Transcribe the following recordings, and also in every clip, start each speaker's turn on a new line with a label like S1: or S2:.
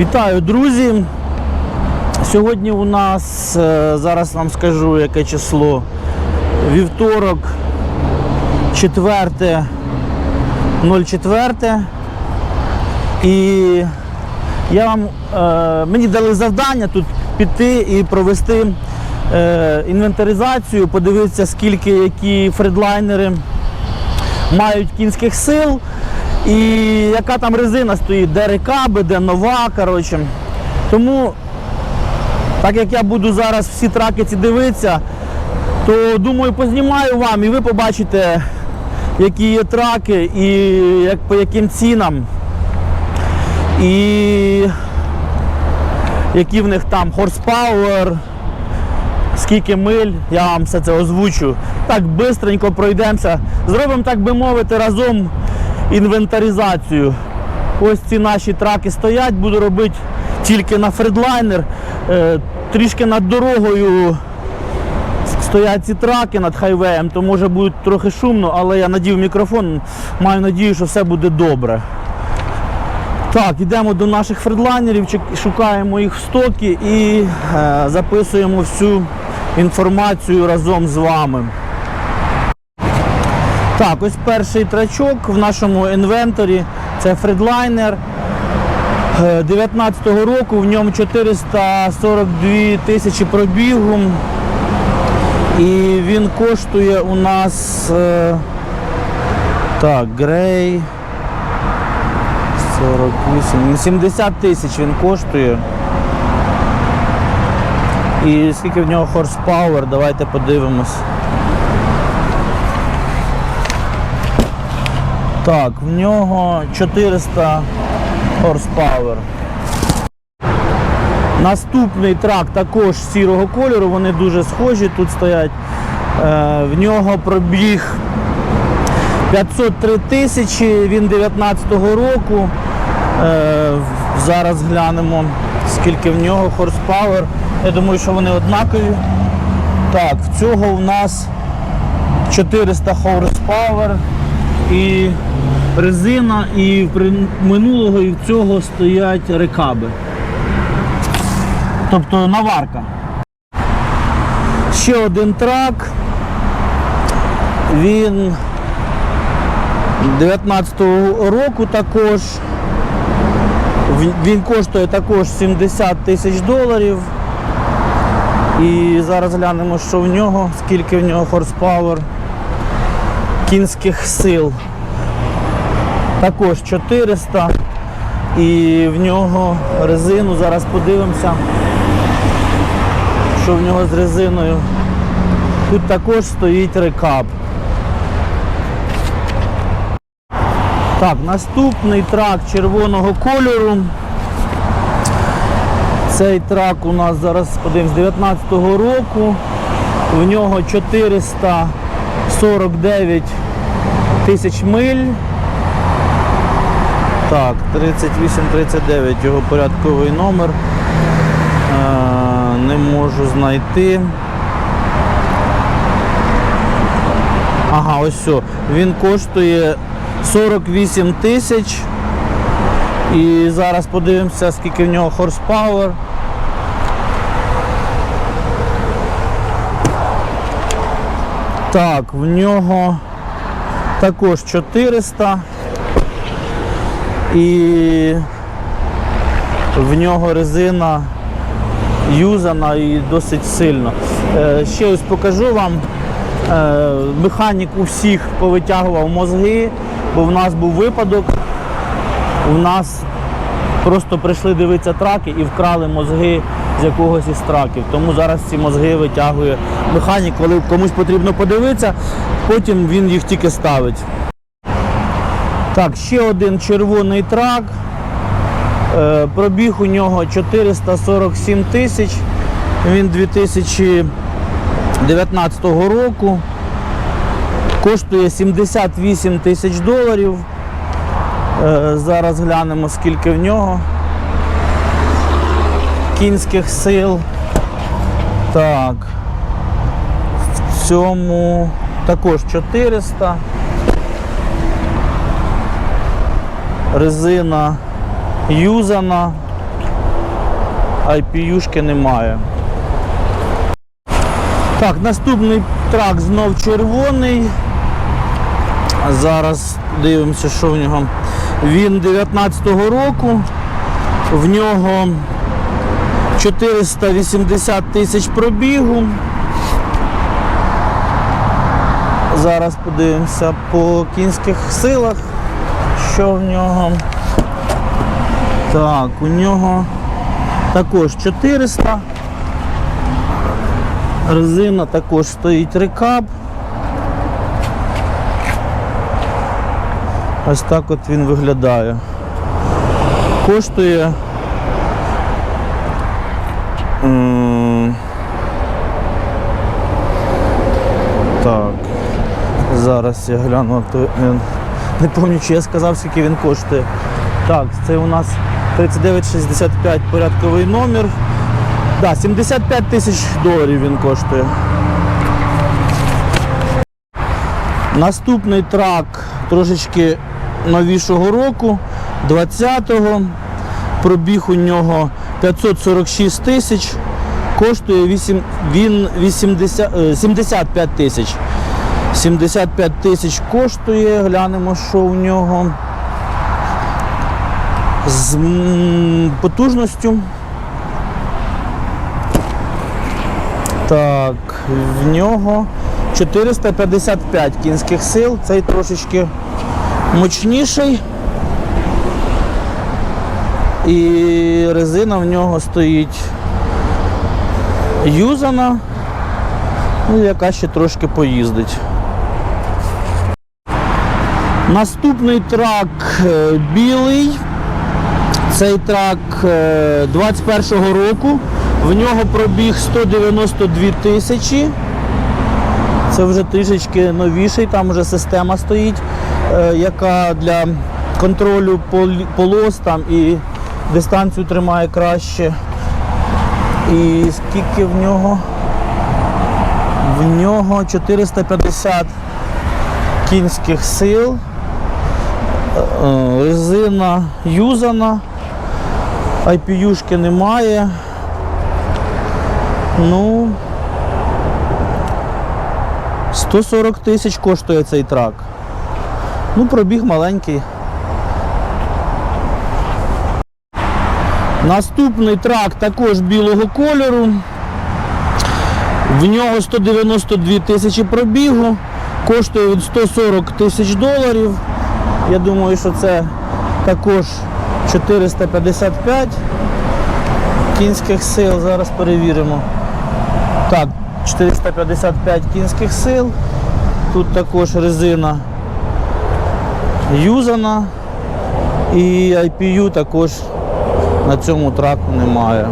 S1: Вітаю, друзі! Сьогодні у нас, е, зараз вам скажу, яке число. Вівторок, 4, 04. І я вам, е, мені дали завдання тут піти і провести е, інвентаризацію, подивитися, скільки які фредлайнери мають кінських сил. І яка там резина стоїть, де рекаби, де нова. коротше. Тому, так як я буду зараз всі траки ці дивитися, то думаю, познімаю вам і ви побачите, які є траки і як, по яким цінам. І які в них там хорспауер, скільки миль, я вам все це озвучу. Так бистренько пройдемося. Зробимо, так би мовити, разом інвентаризацію. Ось ці наші траки стоять, буду робити тільки на фредлайнер. Е, Трішки над дорогою стоять ці траки над хайвеєм, то може буде трохи шумно, але я надів мікрофон, маю надію, що все буде добре. Так, йдемо до наших фредлайнерів, шукаємо їх в стокі і е, записуємо всю інформацію разом з вами. Так, ось перший трачок в нашому інвенторі. Це фредлайнер. е, 19-го року, в ньому 442 тисячі пробігу. І він коштує у нас е, так, грей. 48, 70 тисяч він коштує. І скільки в нього хорспауер, давайте подивимось. Так, в нього 400 horsepower. Наступний трак також сірого кольору, вони дуже схожі, тут стоять. Е, в нього пробіг 503 тисячі, він 19-го року. Е, зараз глянемо, скільки в нього horsepower. Я думаю, що вони однакові. Так, в цього у нас 400 horsepower і резина, і минулого і в цього стоять рекаби. Тобто наварка. Ще один трак. Він 19-го року також. Він- коштує також 70 тисяч доларів. І зараз глянемо, що в нього, скільки в нього хорспауер кінських сил. Також 400. І в нього резину, зараз подивимося, що в нього з резиною. Тут також стоїть рекап. Так, наступний трак червоного кольору. Цей трак у нас зараз подивимось, з 19-го року. В нього 449 тисяч миль. Так, 3839 його порядковий номер. Е, не можу знайти. Ага, ось все. Він коштує 48 тисяч. І зараз подивимося, скільки в нього хорспауер. Так, в нього також 400. І в нього резина юзана і досить сильно. Е, Ще ось покажу вам. Е, Механік у всіх повитягував мозги, бо в нас був випадок. У нас просто прийшли дивитися траки і вкрали мозги з якогось із траків. Тому зараз ці мозги витягує механік, коли комусь потрібно подивитися, потім він їх тільки ставить. Так, ще один червоний трак. Е, Пробіг у нього 447 тисяч. Він 2019 року. Коштує 78 тисяч доларів. Е, Зараз глянемо, скільки в нього кінських сил. Так. В цьому також 400. Резина юзана. IPU-шки немає. Так, наступний трак знов червоний. Зараз дивимося, що в нього. Він 19-го року. В нього 480 тисяч пробігу. Зараз подивимося по кінських силах, що в нього. Так, у нього також 400. Резина також стоїть рекап. Ось так от він виглядає. Коштує. Так. Зараз я гляну. Не пам'ятаю, чи я сказав, скільки він коштує. Так, це у нас 3965 порядковий номер. Да, 75 тисяч доларів він коштує. Наступний трак трошечки новішого року, 20-го. Пробіг у нього 546 тисяч, коштує 8, він 80, е, 75 тисяч. 75 тисяч коштує, глянемо, що у нього. З потужністю. Так, в нього 455 кінських сил, цей трошечки мощніший. І резина в нього стоїть юзана, ну, яка ще трошки поїздить. Наступний трак е, білий. Цей трак е, 21-го року. В нього пробіг 192 тисячі. Це вже трішечки новіший, там вже система стоїть, е, яка для контролю полос там і дистанцію тримає краще. І скільки в нього? В нього 450 кінських сил. Е, Резина юзана, IPU-шки немає. Ну, 140 тисяч коштує цей трак. Ну, пробіг маленький. Наступний трак також білого кольору. В нього 192 тисячі пробігу, коштує він 140 тисяч доларів. Я думаю, що це також 455 кінських сил. Зараз перевіримо. Так, 455 кінських сил. Тут також резина юзана і IPU також на цьому траку немає.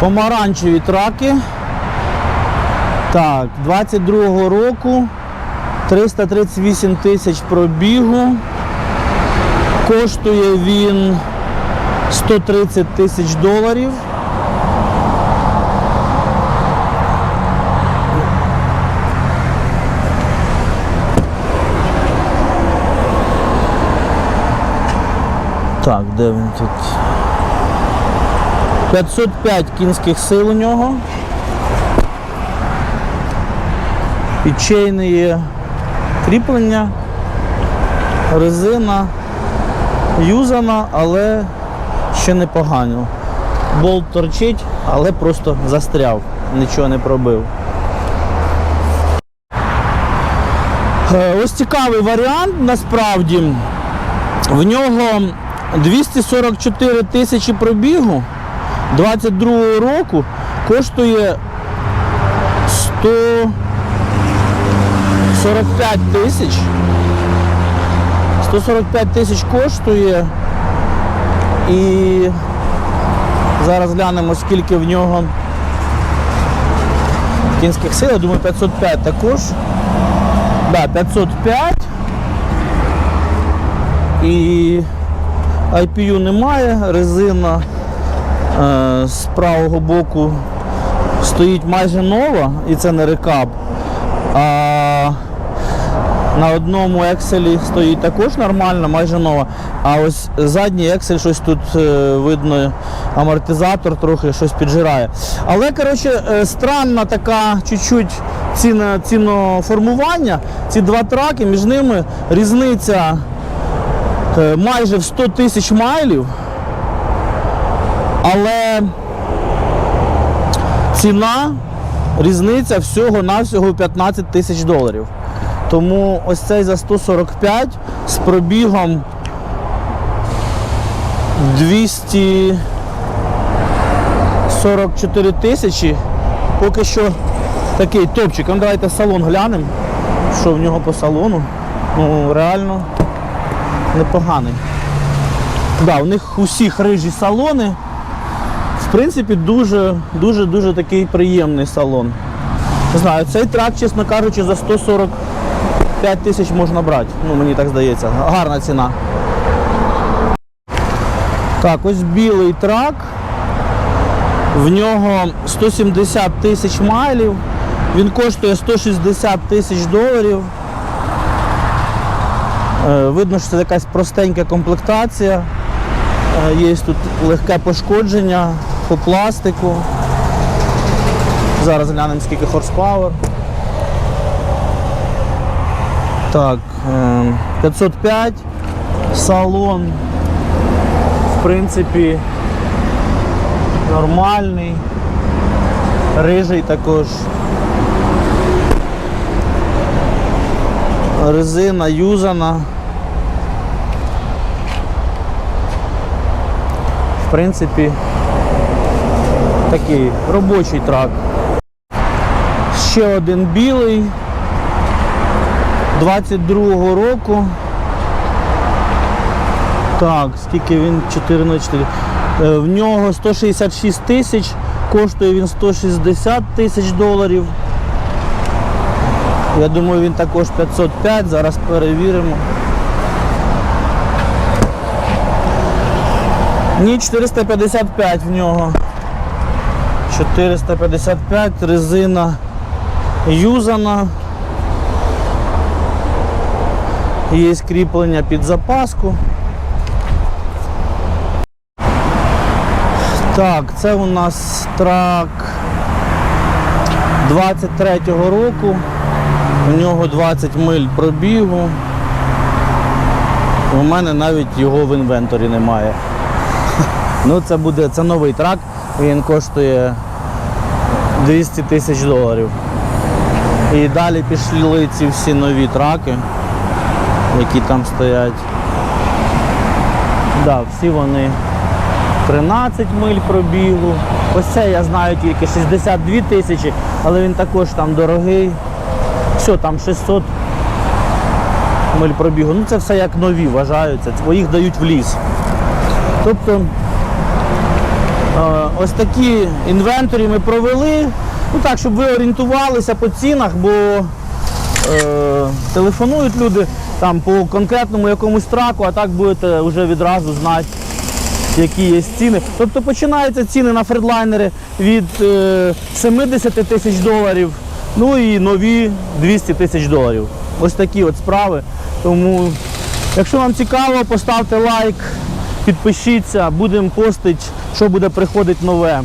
S1: Помаранчеві траки. Так, 22-го року 338 тисяч пробігу. Коштує він 130 тисяч доларів. Так, де він тут? 505 кінських сил у нього. Підчейне є кріплення, резина юзана, але ще непогано. Болт торчить, але просто застряв, нічого не пробив. Е, Ось цікавий варіант насправді. В нього 244 тисячі пробігу 22 року коштує 145 тисяч. 145 тисяч коштує. І зараз глянемо, скільки в нього кінських сил. Я думаю, 505 також. Да, 505. І IPU немає, резина е, з правого боку стоїть майже нова, і це не рекап. А на одному Excel стоїть також нормально, майже нова. А ось задній Excel щось тут е, видно, амортизатор трохи щось піджирає. Але коротше, е, странна така чуть-чуть ціна, ціноформування. Ці два траки, між ними різниця е, майже в 100 тисяч майлів. Але ціна різниця всього-навсього 15 тисяч доларів. Тому ось цей за 145 з пробігом 244 тисячі. Поки що такий топчик. Ну, давайте салон глянемо, що в нього по салону. Ну, реально непоганий. Да, у них усіх рижі салони. В принципі, дуже, дуже, дуже такий приємний салон. Не знаю, цей трак, чесно кажучи, за 145 тисяч можна брати. Ну, мені так здається. Гарна ціна. Так, ось білий трак. В нього 170 тисяч майлів. Він коштує 160 тисяч доларів. Е, Видно, що це якась простенька комплектація. Е, Є тут легке пошкодження по пластику. Зараз глянемо скільки хорспауер. Так, е, 505 салон. В принципі, нормальний. Рижий також. Резина юзана. В принципі, такий робочий трак. Ще один білий 22-го року. Так, скільки він 4 на 4. Е, В нього 166 тисяч, коштує він 160 тисяч доларів. Я думаю, він також 505, зараз перевіримо. Ні, 455 в нього. 455, резина юзана. Є кріплення під запаску. Так, це у нас трак 23-го року. У нього 20 миль пробігу. У мене навіть його в інвенторі немає. Ну, це буде це новий трак, він коштує 200 тисяч доларів. І далі пішли ці всі нові траки, які там стоять. Да, всі вони 13 миль пробігу. Ось це я знаю тільки 62 тисячі, але він також там дорогий. Все, там 600 миль пробігу. Ну це все як нові вважаються, їх дають в ліс. Тобто е, ось такі інвенторі ми провели. Ну так, щоб ви орієнтувалися по цінах, бо е, телефонують люди там по конкретному якомусь траку, а так будете вже відразу знати, які є ціни. Тобто починаються ціни на фредлайнери від е, 70 тисяч доларів, ну і нові 200 тисяч доларів. Ось такі от справи. Тому, якщо вам цікаво, поставте лайк, підпишіться, будемо постити, що буде приходити нове.